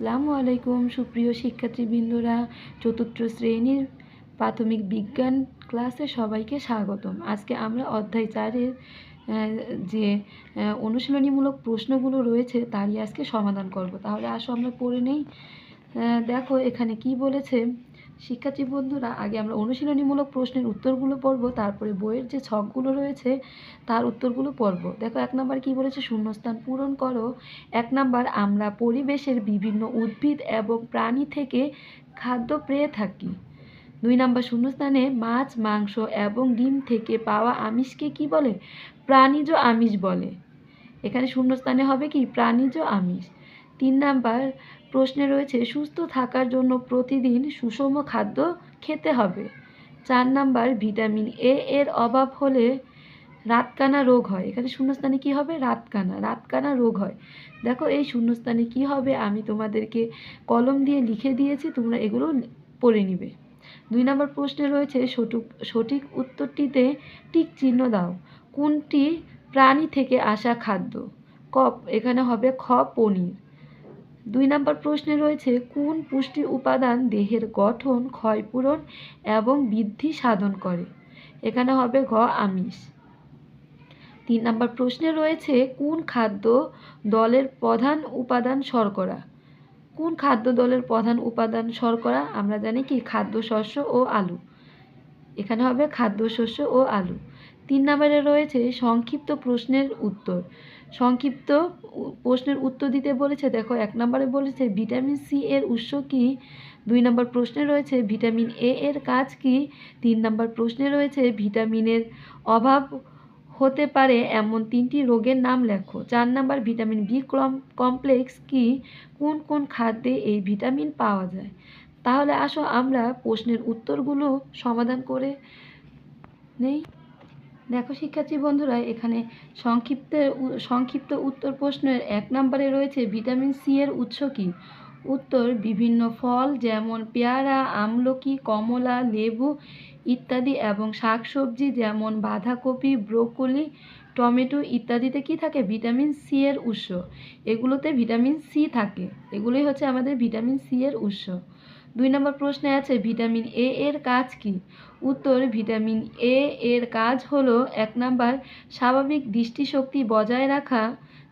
আসসালামু আলাইকুম, সুপ্রিয় শিক্ষার্থীবৃন্দরা, চতুর্থ শ্রেণির প্রাথমিক বিজ্ঞান ক্লাসে সবাইকে স্বাগতম। আজকে আমরা অধ্যায় চারের যে অনুশীলনীমূলক প্রশ্নগুলো রয়েছে তারই আজকে সমাধান করব। তাহলে আসো আমরা পড়ে নেই। দেখো এখানে কি বলেছে শিক্ষার্থী বন্ধুরা, আগে আমরা অনুশীলনীমূলক প্রশ্নের উত্তরগুলো পড়ব, তারপরে বইয়ের যে ছকগুলো রয়েছে, তার উত্তরগুলো পড়ব। দেখো, এক নাম্বার কি বলেছে? শূন্যস্থান পূরণ করো। এক নাম্বার, আমরা পরিবেশের বিভিন্ন উদ্ভিদ এবং প্রাণী থেকে খাদ্য পেয়ে থাকি। দুই নাম্বার, শূন্যস্থানে মাছ, মাংস এবং ডিম থেকে পাওয়া আমিষকে কি বলে? প্রাণীজ আমিষ বলে। এখানে শূন্যস্থানে হবে কি? প্রাণীজ আমিষ। তিন নাম্বার প্রশ্নে রয়েছে, সুস্থ থাকার জন্য প্রতিদিন সুষম খাদ্য খেতে হবে। চার নাম্বার, ভিটামিন এ এর অভাব হলে রাতকানা রোগ হয়। এখানে শূন্যস্থানে কি হবে? রাতকানা। রাতকানা রোগ হয়। দেখো, এই শূন্যস্থানে কি হবে আমি তোমাদেরকে কলম দিয়ে লিখে দিয়েছি, তোমরা এগুলো পড়ে নিবে। দুই নম্বর প্রশ্নে রয়েছে, সঠিক সঠিক উত্তরটিতে টিক চিহ্ন দাও। কোনটি প্রাণী থেকে আসা খাদ্য? ক এখানে হবে খ, পনির। দুই নম্বর প্রশ্নে রয়েছে, কোন পুষ্টি উপাদান দেহের গঠন, ক্ষয়পূরণ এবং বৃদ্ধি সাধন করে? এখানে হবে ঘ, আমিষ। তিন নম্বর প্রশ্নে রয়েছে, কোন খাদ্য দলের প্রধান উপাদান শর্করা? কোন খাদ্য দলের প্রধান উপাদান শর্করা? আমরা জানি কি, খাদ্যশস্য ও আলু। এখানে হবে খাদ্যশস্য ও আলু। তিন নম্বরে রয়েছে সংক্ষিপ্ত প্রশ্নের উত্তর। সংক্ষিপ্ত প্রশ্নের উত্তর দিতে বলেছে, দেখো, এক নম্বরে বলেছে, ভিটামিন সি এর উৎস কি? দুই নম্বর প্রশ্নে রয়েছে, ভিটামিন এ এর কাজ কি? তিন নম্বর প্রশ্নে রয়েছে, ভিটামিনের অভাব হতে পারে এমন তিনটি রোগের নাম লেখো। চার নাম্বার, ভিটামিন বি কমপ্লেক্স কি? কোন কোন খাদ্যে এই ভিটামিন পাওয়া যায়? তাহলে আসো আমরা প্রশ্নের উত্তরগুলো সমাধান করে নেই। দেখো শিক্ষার্থী বন্ধুরা, এখানে সংক্ষিপ্ত সংক্ষিপ্ত উত্তর প্রশ্নের এক নম্বরে রয়েছে ভিটামিন সি এর উৎস কি? উত্তর, বিভিন্ন ফল যেমন পেয়ারা, আমলকি, কমলা, লেবু ইত্যাদি এবং শাকসবজি যেমন বাঁধাকপি, ব্রোকলি, টমেটো ইত্যাদিতে কি থাকে? ভিটামিন সি এর উৎস। এগুলোতে ভিটামিন সি থাকে। এগুলোই হচ্ছে আমাদের ভিটামিন সি এর উৎস। দুই নম্বর প্রশ্নে আছে, ভিটামিন এ এর কাজ কি? উত্তর, ভিটামিন এ এর কাজ হলো, এক নাম্বার, স্বাভাবিক দৃষ্টিশক্তি বজায় রাখা,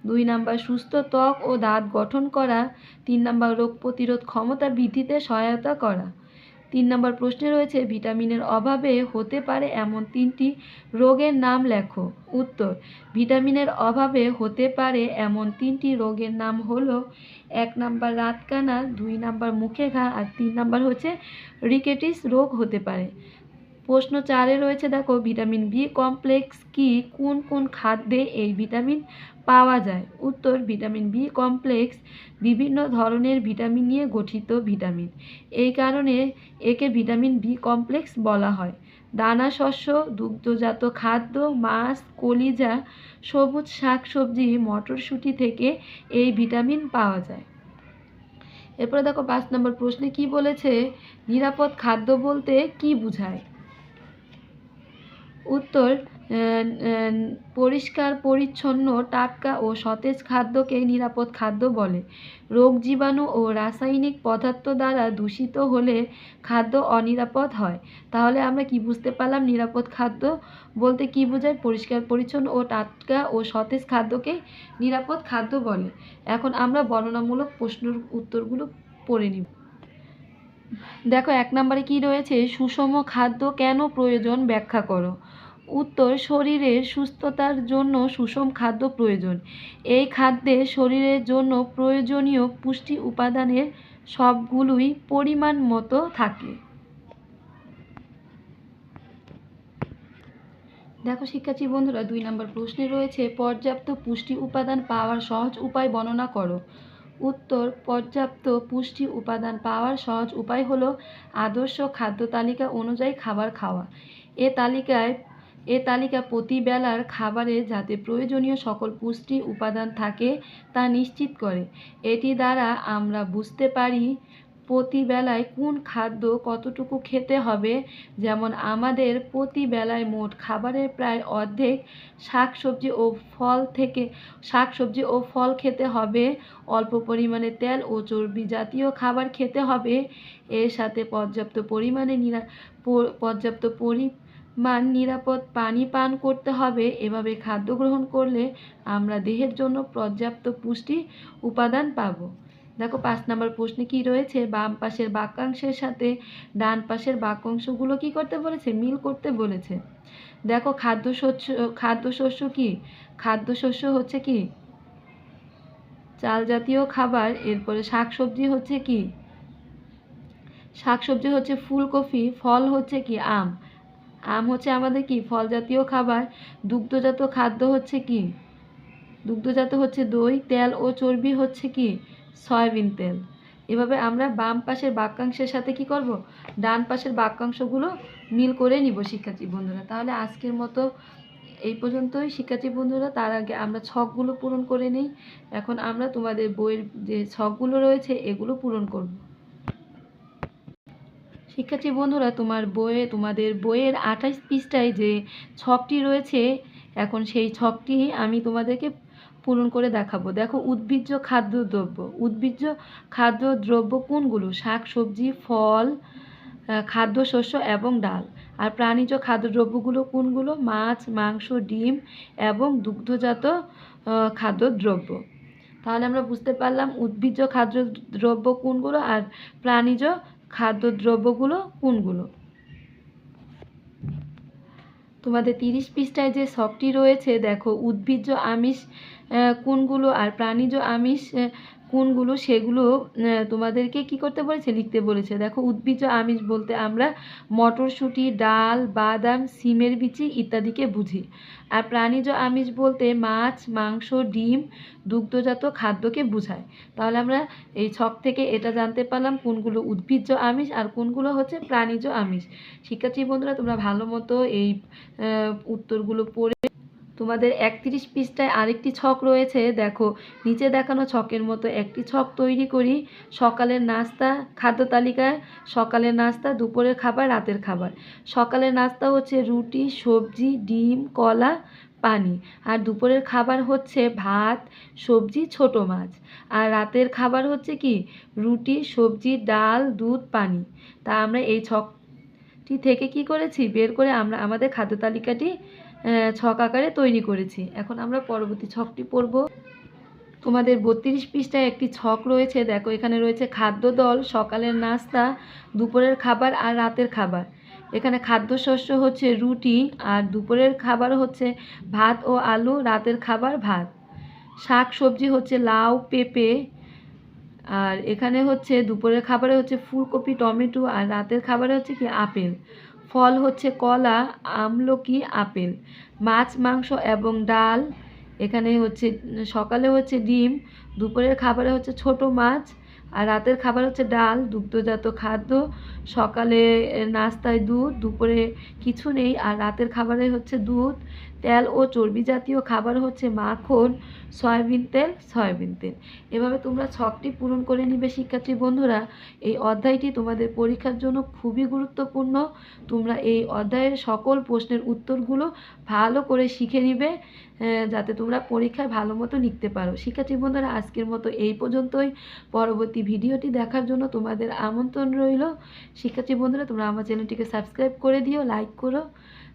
দুই নাম্বার, সুস্থ ত্বক ও দাঁত গঠন করা, তিন নাম্বার, রোগ প্রতিরোধ ক্ষমতা বৃদ্ধিতে সহায়তা করা। তিন নম্বর প্রশ্নে রয়েছে, ভিটামিনের অভাবে হতে পারে এমন তিনটি রোগের নাম লেখো। উত্তর, ভিটামিনের অভাবে হতে পারে এমন তিনটি রোগের নাম হলো, এক নাম্বার রাতকানা, দুই নাম্বার মুখে ঘা, আর তিন নাম্বার হচ্ছে রিকেটিস রোগ হতে পারে। প্রশ্ন চারে রয়েছে, দেখো, ভিটামিন বি কমপ্লেক্স কি, কোন কোন খাদ্যে এই ভিটামিন পাওয়া যায়। উত্তর, ভিটামিন বি কমপ্লেক্স বিভিন্ন ধরনের ভিটামিন নিয়ে গঠিত ভিটামিন। এই কারণে একে ভিটামিন বি কমপ্লেক্স বলা হয়। দানা শস্য, দুগ্ধজাত খাদ্য, মাছ, কলিজা, সবুজ শাকসবজি, মটরশুঁটি থেকে এই ভিটামিন পাওয়া যায়। এরপরে দেখো পাঁচ নম্বর প্রশ্নে কি বলেছে? নিরাপদ খাদ্য বলতে কি বোঝায়? উত্তর পরিষ্কার, পরিচ্ছন্ন, টাটকা ও সতেজ খাদ্যকে নিরাপদ খাদ্য বলে। রোগ জীবাণু ও রাসায়নিক পদার্থ দ্বারা দূষিত হলে খাদ্য অনিরাপদ হয়। তাহলে আমরা কি বুঝতে পারলাম নিরাপদ খাদ্য? বলতে কি বোঝায়? পরিষ্কার, পরিচ্ছন্ন ও টাটকা ও সতেজ খাদ্যকে নিরাপদ খাদ্য বলে। এখন আমরা বর্ণনামূলক প্রশ্নের উত্তরগুলো পড়ে নিব। দেখো, এক নম্বরে কি রয়েছে? সুষম খাদ্য কেন প্রয়োজন? ব্যাখ্যা করো। উত্তর শরীরের সুস্থতার জন্য সুষম খাদ্য প্রয়োজন। এই খাদ্যে শরীরের জন্য প্রয়োজনীয় পুষ্টি উপাদানের সবগুলোই পরিমাণ মতো থাকে। দেখো শিক্ষার্থী বন্ধুরা, দুই নম্বর প্রশ্নে রয়েছে, পর্যাপ্ত পুষ্টি উপাদান পাওয়ার সহজ উপায় বর্ণনা করো। উত্তর, পর্যাপ্ত পুষ্টি উপাদান পাওয়ার সহজ উপায় হলো আদর্শ খাদ্য তালিকা অনুযায়ী খাবার খাওয়া। এ তালিকায় এ তালিকা প্রতি বেলার খাবারে যাতে প্রয়োজনীয় সকল পুষ্টি উপাদান থাকে তা নিশ্চিত করে। এটি দ্বারা আমরা বুঝতে পারি প্রতি বেলায় কোন খাদ্য কতটুকু খেতে হবে। যেমন আমাদের প্রতি বেলায় মোট খাবারের প্রায় অর্ধেক শাকসবজি ও ফল থেকে শাকসবজি ও ফল খেতে হবে। অল্প পরিমাণে তেল ও চর্বি জাতীয় খাবার খেতে হবে। এর সাথে পর্যাপ্ত পরিমাণে নিরা পর্যাপ্ত পরিমাণ নিরাপদ পানি পান করতে হবে। এভাবে খাদ্য গ্রহণ করলে আমরা দেহের জন্য পর্যাপ্ত পুষ্টি উপাদান পাবো। দেখো, পাঁচ নম্বর প্রশ্নে কি রয়েছে? বাম পাশের বাক্যাংশের সাথে ডান পাশের বাক্যাংশগুলো কি করতে বলেছে? মিল করতে বলেছে। দেখো খাদ্যশস্য খাদ্যশস্য কি? খাদ্যশস্য হচ্ছে কি? চাল জাতীয় খাবার। এরপরে শাকসবজি হচ্ছে কি? শাকসবজি হচ্ছে ফুলকপি। ফল হচ্ছে কি? আম। আম হচ্ছে আমাদের কি? ফল জাতীয় খাবার। দুগ্ধজাত খাদ্য হচ্ছে কি? দুগ্ধজাত হচ্ছে দই, তেল ও চর্বি হচ্ছে কি? সয়াবিন তেল। এভাবে আমরা বাম পাশের বাক্যাংশের সাথে কি করব? ডান পাশের বাক্যাংশগুলো মিল করে নিব শিক্ষার্থী বন্ধুরা। তাহলে আজকের মতো এই পর্যন্তই। শিক্ষার্থী বন্ধুরা, তার আগে আমরা ছকগুলো পূরণ করে নিই। এখন আমরা তোমাদের বইয়ের যে ছকগুলো রয়েছে, এগুলো পূরণ করব। শিক্ষার্থী বন্ধুরা, তোমার বইয়ে, তোমাদের বইয়ের আঠাশ পৃষ্ঠায় যে ছকটি রয়েছে, এখন সেই ছকটি আমি তোমাদেরকে পূরণ করে দেখাবো। দেখো, উদ্ভিজ্জ খাদ্যদ্রব্য। উদ্ভিজ্জ খাদ্যদ্রব্য কোনগুলো? শাক, সবজি, ফল খাদ্যশস্য এবং ডাল। আর প্রাণীজ খাদ্যদ্রব্যগুলো কোনগুলো? মাছ, মাংস, ডিম এবং দুগ্ধজাত খাদ্যদ্রব্য। তাহলে আমরা বুঝতে পারলাম উদ্ভিজ্জ খাদ্যদ্রব্য কোনগুলো আর প্রাণীজ খাদ্যদ্রব্যগুলো কোনগুলো? তোমাদের তিরিশ পৃষ্ঠায় যে সবটি রয়েছে দেখো উদ্ভিজ্জ আমিষ কোনগুলো আর প্রাণীজ আমিষ কোনগুলো সেগুলো তোমাদেরকে কি করতে বলেছে? লিখতে বলেছে। দেখো, উদ্ভিজ্জ আমিষ বলতে আমরা মটরশুঁটি, ডাল, বাদাম, সিমের বিচি ইত্যাদিকে বুঝি। আর প্রাণীজ আমিষ বলতে মাছ, মাংস, ডিম, দুগ্ধজাত খাদ্যকে বোঝায়। তাহলে আমরা এই ছক থেকে এটা জানতে পারলাম কোনগুলো উদ্ভিজ্জ আমিষ আর কোনগুলো হচ্ছে প্রাণীজ আমিষ। শিক্ষার্থী বন্ধুরা, তোমরা ভালো মতো এই উত্তরগুলো পড়ে তোমাদের একত্রিশ পৃষ্ঠায় আরেকটি ছক রয়েছে, দেখো। নিচে দেখানো ছকের মতো একটি ছক তৈরি করি। সকালের নাস্তা, খাদ্য তালিকায় সকালের নাস্তা, দুপুরের খাবার, রাতের খাবার। সকালের নাস্তা হচ্ছে রুটি, সবজি, ডিম, কলা, পানি। আর দুপুরের খাবার হচ্ছে ভাত, সবজি, ছোট মাছ। আর রাতের খাবার হচ্ছে কি? রুটি, সবজি, ডাল, দুধ, পানি। তা আমরা এই ছকটি থেকে কি করেছি? বের করে আমরা আমাদের খাদ্য তালিকাটি ছক আকারে তৈরি করেছি। এখন আমরা পরবর্তী ছকটি পড়ব। তোমাদের বত্রিশ পৃষ্ঠায় একটি ছক রয়েছে। দেখো, এখানে রয়েছে খাদ্য দল, সকালের নাস্তা, দুপুরের খাবার আর রাতের খাবার। এখানে খাদ্যশস্য হচ্ছে রুটি আর দুপুরের খাবার হচ্ছে ভাত ও আলু, রাতের খাবার, ভাত। শাক সবজি হচ্ছে লাউ, পেঁপে আর এখানে হচ্ছে দুপুরের খাবারে হচ্ছে ফুলকপি, টমেটো আর রাতের খাবারে হচ্ছে কি, আপেল। ফল হচ্ছে কলা, আমলকি, আপেল, মাছ, মাংস এবং ডাল। এখানে হচ্ছে, সকালে হচ্ছে ডিম, দুপুরের খাবারে হচ্ছে ছোট মাছ, আর রাতের খাবার হচ্ছে ডাল, দুগ্ধজাত খাদ্য। সকালে নাস্তায় দুধ, দুপুরে কিছু নেই, আর রাতের খাবারে হচ্ছে দুধ। তেল ও চর্বি জাতীয় খাবার হচ্ছে মাখন, সয়াবিন তেল সয়াবিন তেল। এভাবে তোমরা ছকটি পূরণ করে নিবে, শিক্ষার্থী বন্ধুরা। এই অধ্যায়টি তোমাদের পরীক্ষার জন্য খুবই গুরুত্বপূর্ণ। তোমরা এই অধ্যায়ের সকল প্রশ্নের উত্তরগুলো ভালো করে শিখে নিবে যাতে তোমরা পরীক্ষায় ভালো মতো লিখতে পারো। শিক্ষার্থী বন্ধুরা, আজকের মতো এই পর্যন্তই। পরবর্তী ভিডিওটি দেখার জন্য তোমাদের আমন্ত্রণ রইল। শিক্ষার্থী বন্ধুরা, তোমরা আমার চ্যানেলটিকে সাবস্ক্রাইব করে দিও, লাইক করো।